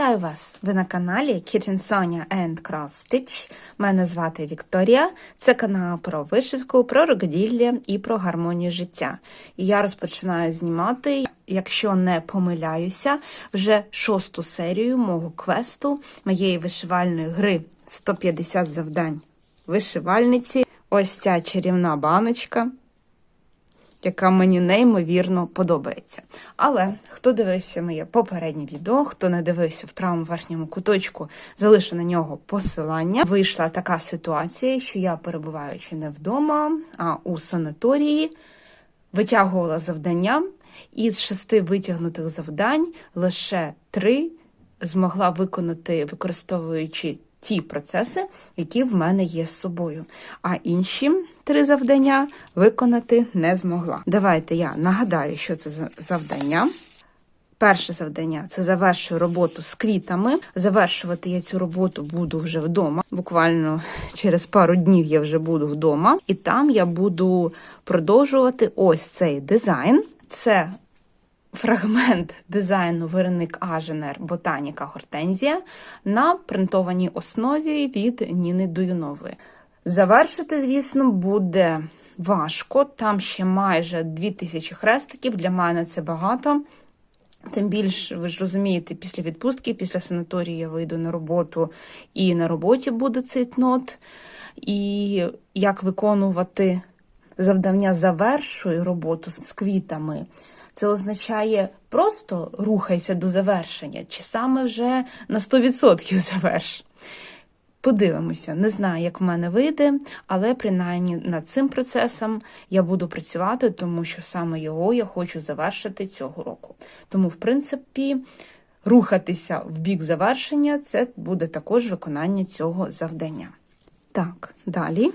Вітаю вас! Ви на каналі Kitchen Sonia and Cross Stitch. Мене звати Вікторія. Це канал про вишивку, про рукоділля і про гармонію життя. І я розпочинаю знімати, якщо не помиляюся, вже шосту серію мого квесту, моєї вишивальної гри 150 завдань вишивальниці. Ось ця чарівна баночка яка мені неймовірно подобається. Але хто дивився моє попереднє відео, хто не дивився в правому верхньому куточку, залишу на нього посилання. Вийшла така ситуація, що я, перебуваючи не вдома, а у санаторії, витягувала завдання, і з шести витягнутих завдань лише три змогла виконати, використовуючи ті процеси, які в мене є з собою. А інші три завдання виконати не змогла. Давайте я нагадаю, що це за завдання. Перше завдання це завершую роботу з квітами. Завершувати я цю роботу буду вже вдома. Буквально через пару днів я вже буду вдома, і там я буду продовжувати ось цей дизайн. Це фрагмент дизайну виробник Аженер Ботаніка Гортензія на принтованій основі від Ніни Дуюнової. Завершити, звісно, буде важко. Там ще майже 2000 хрестиків. Для мене це багато. Тим більше, ви ж розумієте, після відпустки, після санаторії я вийду на роботу, і на роботі буде цейтнот. І як виконувати завдання завершую роботу з квітами. Це означає просто рухайся до завершення, чи саме вже на 100% заверш. Подивимося, не знаю, як в мене вийде, але принаймні над цим процесом я буду працювати, тому що саме його я хочу завершити цього року. Тому, в принципі, рухатися в бік завершення це буде також виконання цього завдання. Так, далі.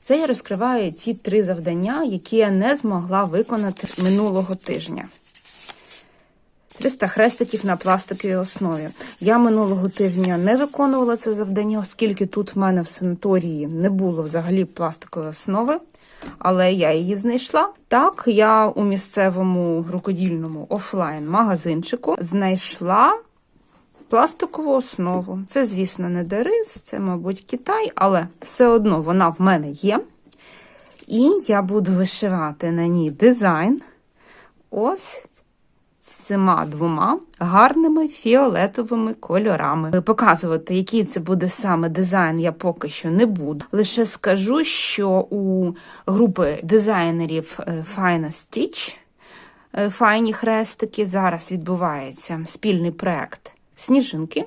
Це я розкриваю ці три завдання, які я не змогла виконати минулого тижня. 300 хрестиків на пластиковій основі. Я минулого тижня не виконувала це завдання, оскільки тут в мене в санаторії не було взагалі пластикової основи, але я її знайшла. Так, я у місцевому рукодільному офлайн-магазинчику знайшла пластикову основу. Це, звісно, не Дерис, це, мабуть, Китай, але все одно вона в мене є. І я буду вишивати на ній дизайн ось цими двома гарними фіолетовими кольорами. Показувати, який це буде саме дизайн, я поки що не буду. Лише скажу, що у групи дизайнерів е, Fine Stitch е, Файні хрестики зараз відбувається спільний проект сніжинки.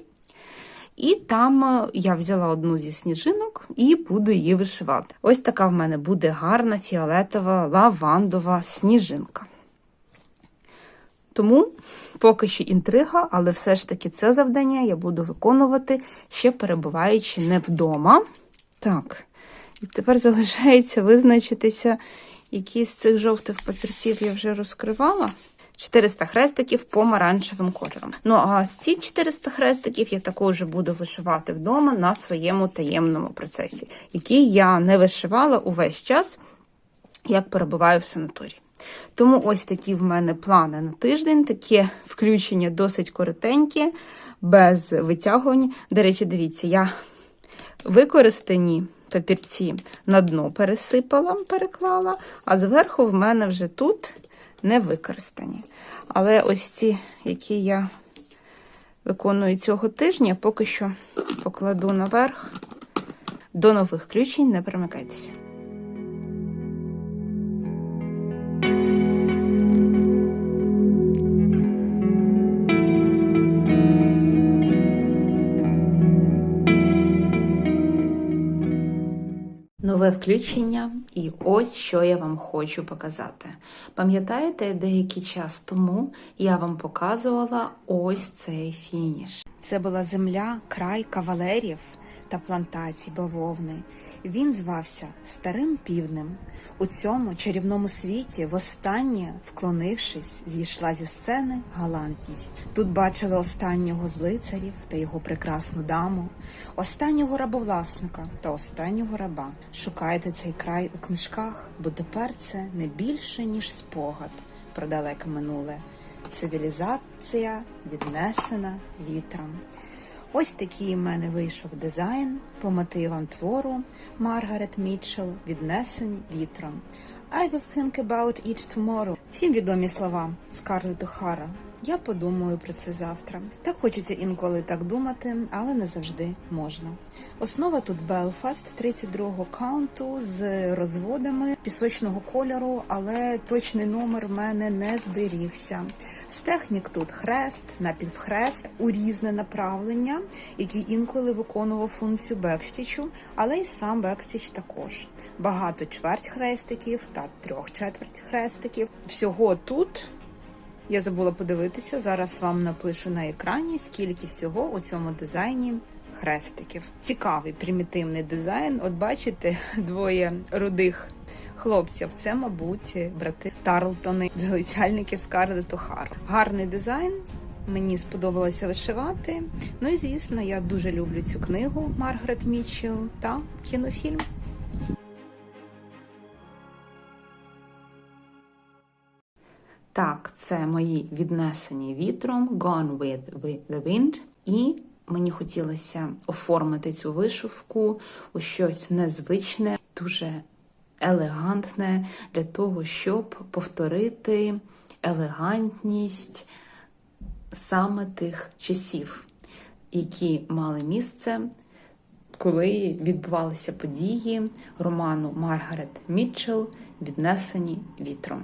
І там е, я взяла одну зі сніжинок і буду її вишивати. Ось така в мене буде гарна фіолетова лавандова сніжинка. Тому поки що інтрига, але все ж таки це завдання я буду виконувати, ще перебуваючи не вдома. Так, і тепер залишається визначитися, які з цих жовтих папірців я вже розкривала. 400 хрестиків помаранчевим кольором. Ну, а ці 400 хрестиків я також буду вишивати вдома на своєму таємному процесі, який я не вишивала увесь час, як перебуваю в санаторії. Тому ось такі в мене плани на тиждень, таке включення досить коротеньке, без витягувань. До речі, дивіться, я використані папірці на дно пересипала, переклала, а зверху в мене вже тут не використані. Але ось ці, які я виконую цього тижня, поки що покладу наверх. До нових включень не перемикайтеся. Нове включення, і ось що я вам хочу показати. Пам'ятаєте, деякий час тому я вам показувала ось цей фініш. Це була земля, край кавалерів та плантацій бавовни. Він звався Старим Півнем. У цьому чарівному світі, востаннє, вклонившись, зійшла зі сцени галантність. Тут бачили останнього з лицарів та його прекрасну даму, останнього рабовласника та останнього раба. Шукайте цей край у книжках, бо тепер це не більше, ніж спогад. про далеке минуле. Цивілізація віднесена вітром. Ось такий в мене вийшов дизайн по мотивам твору Маргарет Мітчелл Віднесені вітром. I will think about each tomorrow. Всім відомі слова Скарлетт Охара. Я подумаю про це завтра. Так хочеться інколи так думати, але не завжди можна. Основа тут Белфаст 32-го каунту з розводами пісочного кольору, але точний номер в мене не зберігся. З технік тут хрест, напівхрест у різне направлення, який інколи виконував функцію бекстічу, але й сам бекстіч також. Багато чверть хрестиків та трьох четверть хрестиків. Всього тут я забула подивитися. Зараз вам напишу на екрані, скільки всього у цьому дизайні хрестиків. Цікавий примітивний дизайн. От бачите, двоє рудих хлопців. Це, мабуть, брати Тарлтони, залицяльники Скарлетт Охара. Гарний дизайн. Мені сподобалося вишивати. Ну і звісно, я дуже люблю цю книгу Маргарет Мітчелл та кінофільм. Так, це мої віднесені вітром Gone with, with the Wind. І мені хотілося оформити цю вишивку у щось незвичне, дуже елегантне для того, щоб повторити елегантність саме тих часів, які мали місце, коли відбувалися події роману Маргарет Мітчелл Віднесені вітром.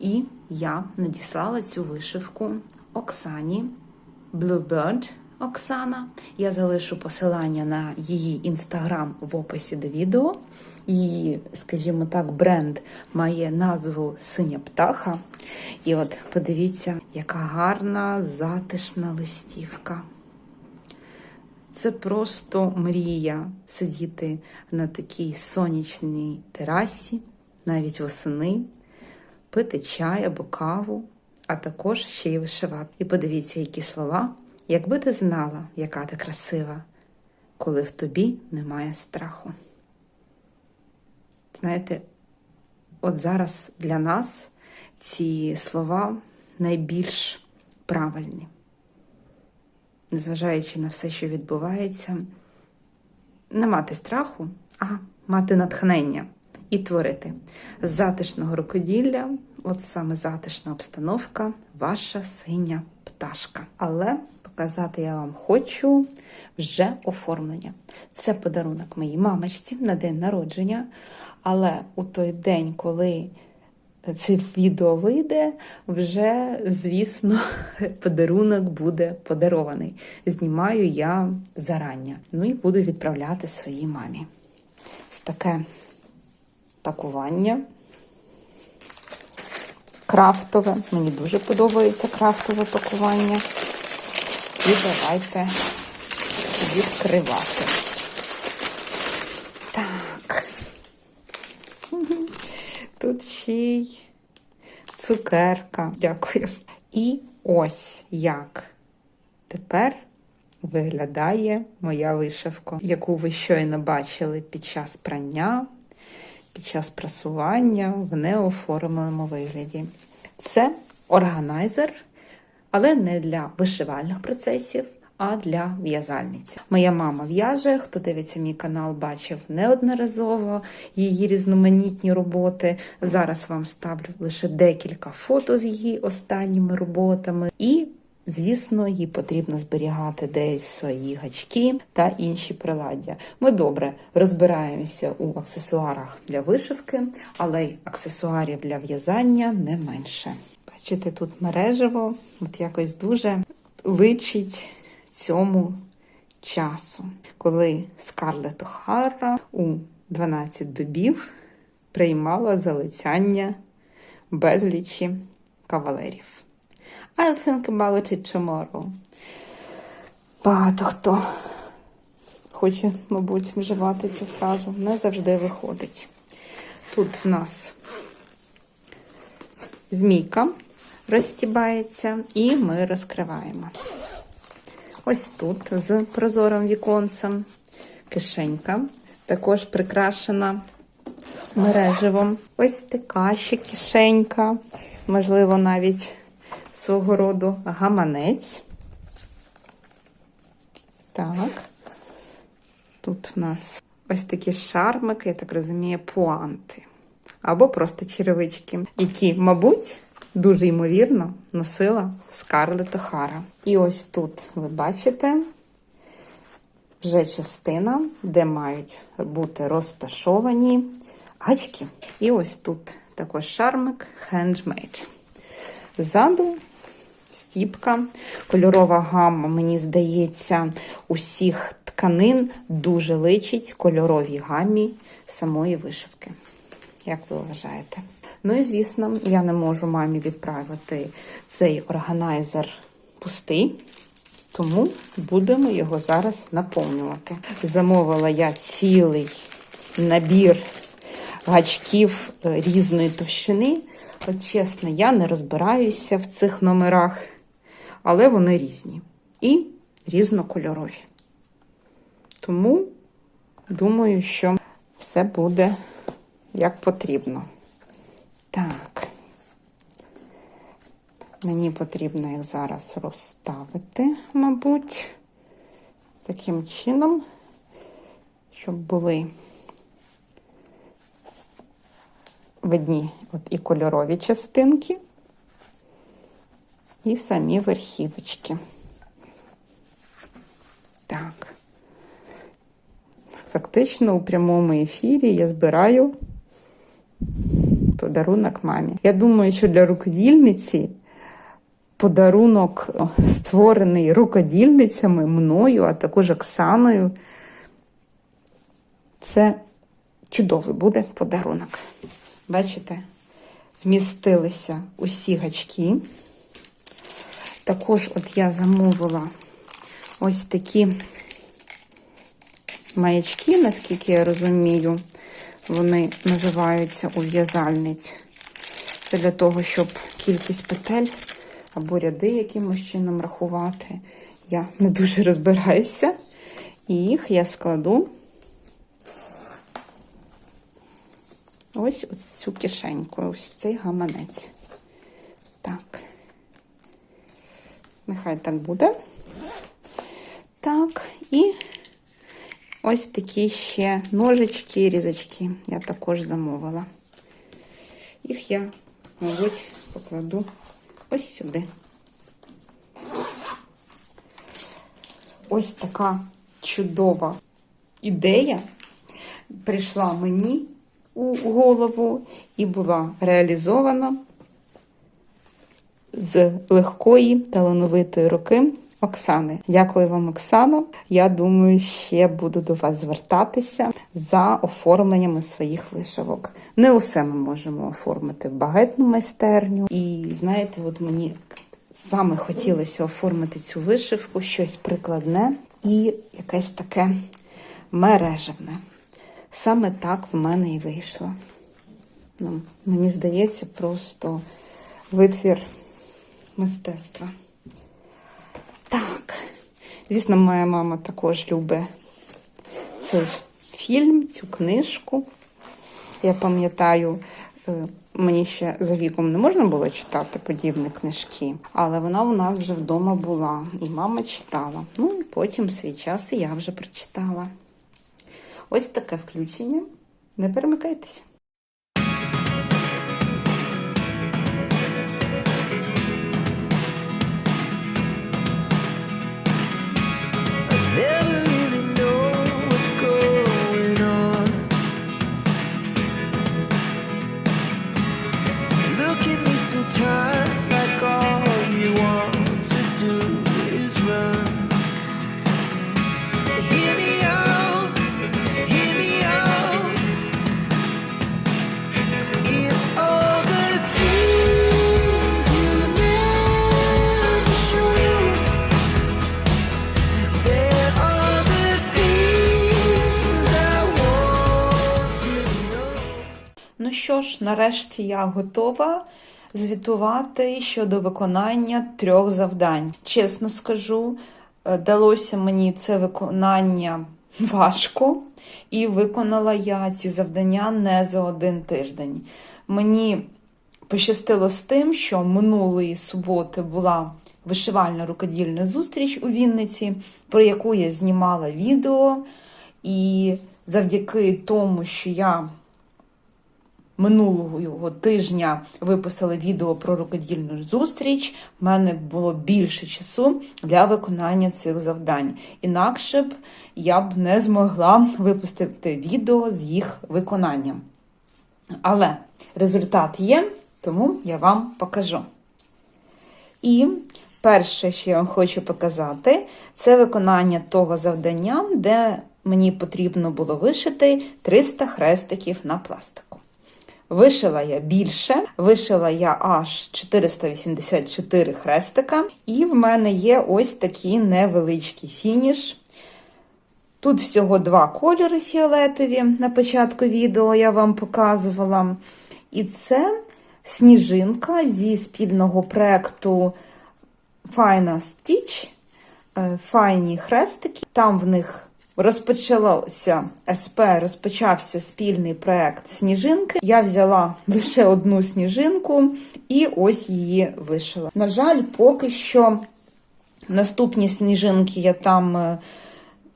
І я надіслала цю вишивку Оксані Bluebird Оксана. Я залишу посилання на її інстаграм в описі до відео. Її, скажімо так, бренд має назву Синя птаха. І от подивіться, яка гарна затишна листівка. Це просто мрія сидіти на такій сонячній терасі, навіть восени пити чай або каву, а також ще й вишивати. І подивіться, які слова, якби ти знала, яка ти красива, коли в тобі немає страху. Знаєте, от зараз для нас ці слова найбільш правильні. Незважаючи на все, що відбувається, не мати страху, а мати натхнення і творити. З затишного рукоділля, от саме затишна обстановка, ваша синя пташка. Але показати я вам хочу вже оформлення. Це подарунок моїй мамочці на день народження. Але у той день, коли це відео вийде, вже, звісно, подарунок буде подарований. Знімаю я зарання. Ну і буду відправляти своїй мамі. Таке пакування. Крафтове. Мені дуже подобається крафтове пакування. І давайте відкривати. Так. Тут ще й цукерка. Дякую. І ось як тепер виглядає моя вишивка, яку ви щойно бачили під час прання під час прасування в неоформленому вигляді. Це органайзер, але не для вишивальних процесів, а для в'язальниці. Моя мама в'яже, хто дивиться мій канал, бачив неодноразово її різноманітні роботи. Зараз вам ставлю лише декілька фото з її останніми роботами. І Звісно, їй потрібно зберігати десь свої гачки та інші приладдя. Ми добре розбираємося у аксесуарах для вишивки, але й аксесуарів для в'язання не менше. Бачите, тут мережево, от якось дуже личить цьому часу, коли Скарлетт О'Хара у 12 добів приймала залицяння безлічі кавалерів. I'll think about it tomorrow. Багато хто хоче, мабуть, вживати цю фразу. Не завжди виходить. Тут в нас змійка розстібається, і ми розкриваємо. Ось тут з прозорим віконцем кишенька, також прикрашена мереживом. Ось така ще кишенька можливо, навіть свого роду гаманець. Так. Тут в нас ось такі шармики, я так розумію, пуанти. Або просто черевички, які, мабуть, дуже ймовірно носила Скарлетт Охара. І ось тут ви бачите вже частина, де мають бути розташовані гачки. І ось тут також шармик handmade. Ззаду стіпка, кольорова гамма, мені здається, усіх тканин дуже личить кольоровій гамі самої вишивки. Як ви вважаєте? Ну і звісно, я не можу мамі відправити цей органайзер пустий, тому будемо його зараз наповнювати. Замовила я цілий набір гачків е, різної товщини. От чесно, я не розбираюся в цих номерах, але вони різні і різнокольорові. Тому думаю, що все буде як потрібно. Так, мені потрібно їх зараз розставити, мабуть, таким чином, щоб були видні от і кольорові частинки, і самі верхівочки. Так. Фактично у прямому ефірі я збираю подарунок мамі. Я думаю, що для рукодільниці подарунок, створений рукодільницями мною, а також Оксаною, це чудовий буде подарунок. Бачите, вмістилися усі гачки. Також от я замовила ось такі маячки, наскільки я розумію, вони називаються у в'язальниць. Це для того, щоб кількість петель або ряди якимось чином рахувати. Я не дуже розбираюся. І їх я складу ось ось цю кишеньку, ось цей гаманець. Так, нехай так буде. Так, і ось такі ще ножички і різочки я також замовила. Їх я, мабуть, покладу ось сюди. Ось така чудова ідея прийшла мені у голову і була реалізована з легкої талановитої руки Оксани. Дякую вам, Оксана. Я думаю, ще буду до вас звертатися за оформленнями своїх вишивок. Не усе ми можемо оформити в багетну майстерню. І знаєте, от мені саме хотілося оформити цю вишивку, щось прикладне і якесь таке мережевне. Саме так в мене і вийшло. Ну, мені здається, просто витвір мистецтва. Так, звісно, моя мама також любить цей фільм, цю книжку. Я пам'ятаю, е, мені ще за віком не можна було читати подібні книжки, але вона у нас вже вдома була, і мама читала. Ну, і потім свій час і я вже прочитала. Ось таке включення. Не перемикайтеся. Що ж, нарешті я готова звітувати щодо виконання трьох завдань. Чесно скажу, е, далося мені це виконання важко, і виконала я ці завдання не за один тиждень. Мені Пощастило з тим, що минулої суботи була вишивальна рукодільна зустріч у Вінниці, про яку я знімала відео. І завдяки тому, що я минулого тижня виписала відео про рукодільну зустріч, в мене було більше часу для виконання цих завдань. Інакше б я б не змогла випустити відео з їх виконанням. Але результат є, тому я вам покажу. І перше, що я вам хочу показати, це виконання того завдання, де мені потрібно було вишити 300 хрестиків на пластику. Вишила я більше, вишила я аж 484 хрестика, і в мене є ось такий невеличкий фініш. Тут всього два кольори фіолетові на початку відео я вам показувала. І це сніжинка зі спільного проекту Fina Stitch, е, файні хрестики. Там в них розпочалося СП, розпочався спільний проект сніжинки. Я взяла лише одну сніжинку і ось її вишила. На жаль, поки що наступні сніжинки я там е,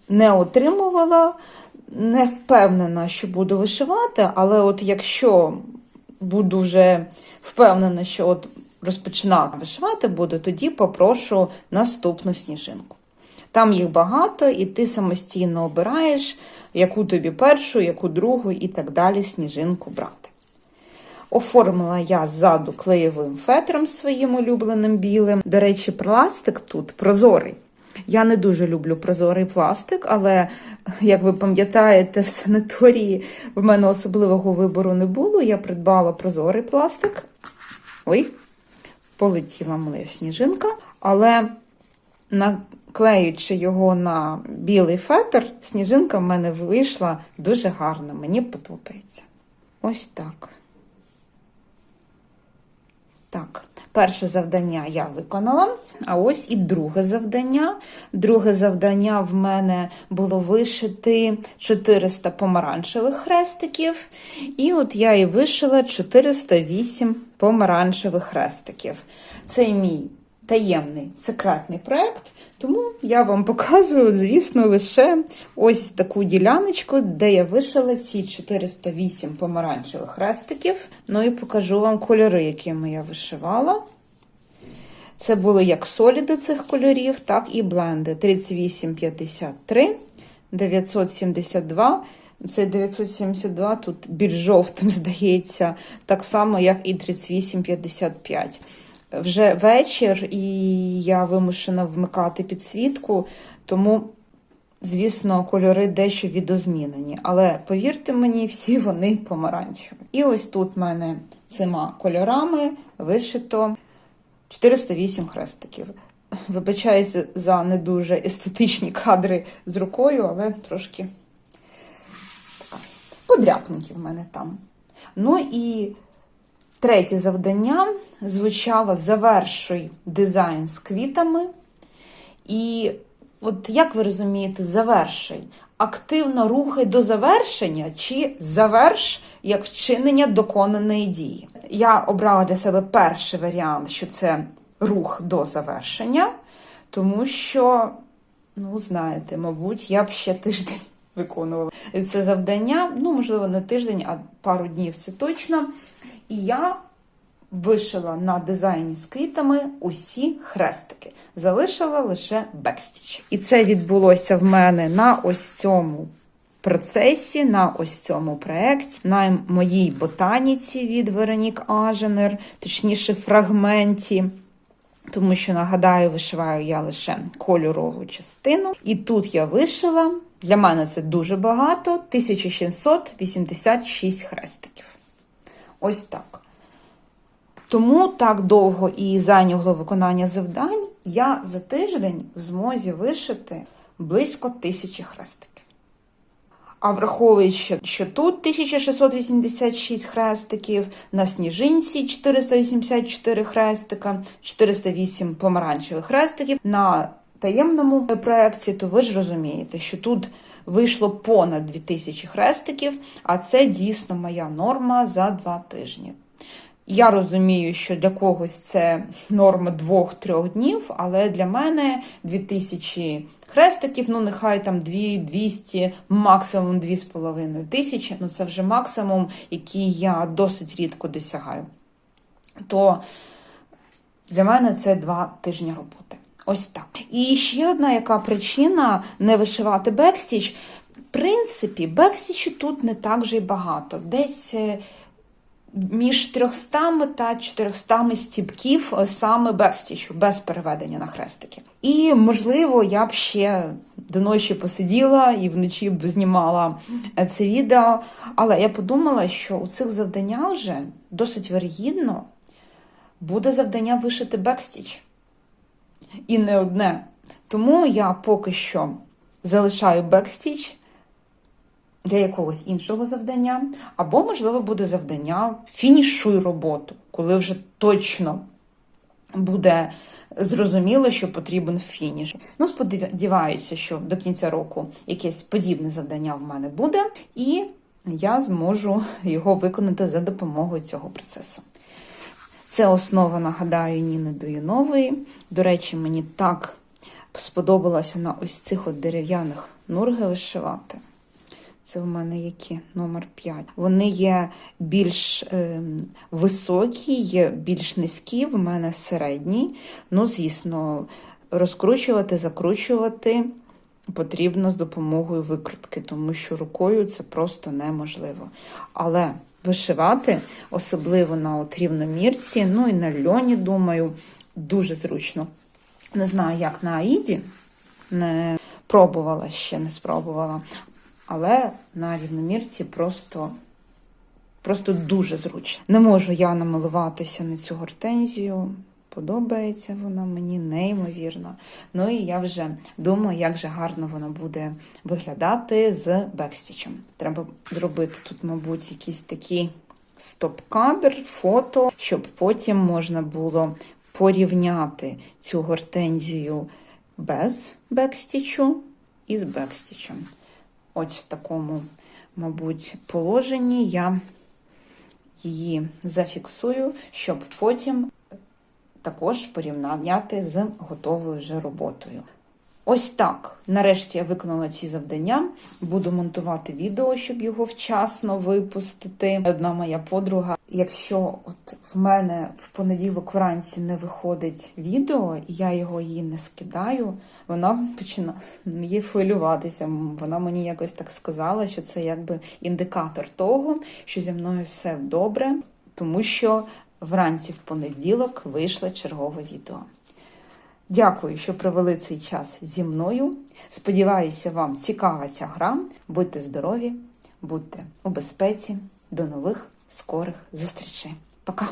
не отримувала. Не впевнена, що буду вишивати, але от якщо буду вже впевнена, що от розпочинати вишивати буду, тоді попрошу наступну сніжинку. Там їх багато, і ти самостійно обираєш, яку тобі першу, яку другу і так далі сніжинку брати. Оформила я ззаду клеєвим фетром своїм улюбленим білим. До речі, пластик тут прозорий. Я не дуже люблю прозорий пластик, але, як ви пам'ятаєте, в санаторії в мене особливого вибору не було. Я придбала прозорий пластик. Ой, полетіла моя сніжинка. Але наклеюючи його на білий фетр, сніжинка в мене вийшла дуже гарна. Мені подобається. Ось так. Так, перше завдання я виконала, а ось і друге завдання. Друге завдання в мене було вишити 400 помаранчевих хрестиків. І от я і вишила 408 помаранчевих хрестиків. Це мій таємний секретний проект, тому я вам показую, звісно, лише ось таку діляночку, де я вишила ці 408 помаранчевих хрестиків. Ну і покажу вам кольори, якими я вишивала. Це були як соліди цих кольорів, так і бленди. 3853, 972. Це 972, тут більш жовтим здається, так само, як і 3855 вже вечір, і я вимушена вмикати підсвітку, тому, звісно, кольори дещо відозмінені. Але повірте мені, всі вони помаранчеві. І ось тут в мене цими кольорами вишито 408 хрестиків. Вибачаюся за не дуже естетичні кадри з рукою, але трошки така подряпненькі в мене там. Ну і Третє завдання звучало завершуй дизайн з квітами. І, от як ви розумієте, завершуй. Активно рухай до завершення чи заверш як вчинення доконаної дії. Я обрала для себе перший варіант, що це рух до завершення, тому що, ну, знаєте, мабуть, я б ще тиждень виконувала це завдання. Ну, можливо, не тиждень, а пару днів це точно. І я вишила на дизайні з квітами усі хрестики. Залишила лише бекстіч. І це відбулося в мене на ось цьому процесі, на ось цьому проєкті, на моїй ботаніці від Веронік Аженер, точніше, фрагменті. Тому що, нагадаю, вишиваю я лише кольорову частину. І тут я вишила, для мене це дуже багато, 1686 хрестиків. Ось так. Тому так довго і зайняло виконання завдань, я за тиждень в змозі вишити близько тисячі хрестиків. А враховуючи, що тут 1686 хрестиків, на сніжинці 484 хрестика, 408 помаранчевих хрестиків, на таємному проєкті, то ви ж розумієте, що тут вийшло понад 2000 хрестиків, а це дійсно моя норма за два тижні. Я розумію, що для когось це норма двох-трьох днів, але для мене 2000 хрестиків, ну нехай там 2, 200, максимум 2,5 тисячі, ну це вже максимум, який я досить рідко досягаю. То для мене це два тижні роботи. Ось так. І ще одна яка причина не вишивати бекстіч. В принципі, бекстічу тут не так же й багато. Десь е, між 300 та 400 стібків е, саме бекстічу, без переведення на хрестики. І, можливо, я б ще до ночі посиділа і вночі б знімала е, це відео. Але я подумала, що у цих завданнях вже досить вирогідно буде завдання вишити бекстіч. І не одне. Тому я поки що залишаю бекстіч для якогось іншого завдання, або, можливо, буде завдання фінішуй роботу, коли вже точно буде зрозуміло, що потрібен фініш. Ну, сподіваюся, що до кінця року якесь подібне завдання в мене буде, і я зможу його виконати за допомогою цього процесу. Це основа, нагадаю, Ніни Дуїнової. До речі, мені так сподобалося на ось цих от дерев'яних нурги вишивати. Це в мене які номер 5. Вони є більш е, високі, є більш низькі, в мене середні. Ну, звісно, розкручувати, закручувати потрібно з допомогою викрутки, тому що рукою це просто неможливо. Але вишивати, особливо на от рівномірці, ну і на льоні, думаю, дуже зручно. Не знаю, як на Аїді, не пробувала ще, не спробувала. Але на рівномірці просто, просто дуже зручно. Не можу я намилуватися на цю гортензію. Подобається вона мені неймовірно. Ну і я вже думаю, як же гарно вона буде виглядати з бекстічем. Треба зробити тут, мабуть, якийсь такий стоп-кадр, фото, щоб потім можна було порівняти цю гортензію без бекстічу і з бекстічем. Ось в такому, мабуть, положенні я її зафіксую, щоб потім також порівняти з готовою вже роботою. Ось так. Нарешті я виконала ці завдання. Буду монтувати відео, щоб його вчасно випустити. Одна моя подруга. Якщо от в мене в понеділок вранці не виходить відео, і я його їй не скидаю, вона починає хвилюватися. Вона мені якось так сказала, що це якби індикатор того, що зі мною все добре, тому що вранці в понеділок вийшло чергове відео. Дякую, що провели цей час зі мною. Сподіваюся, вам цікава ця гра. Будьте здорові, будьте у безпеці. До нових скорих зустрічей. Пока!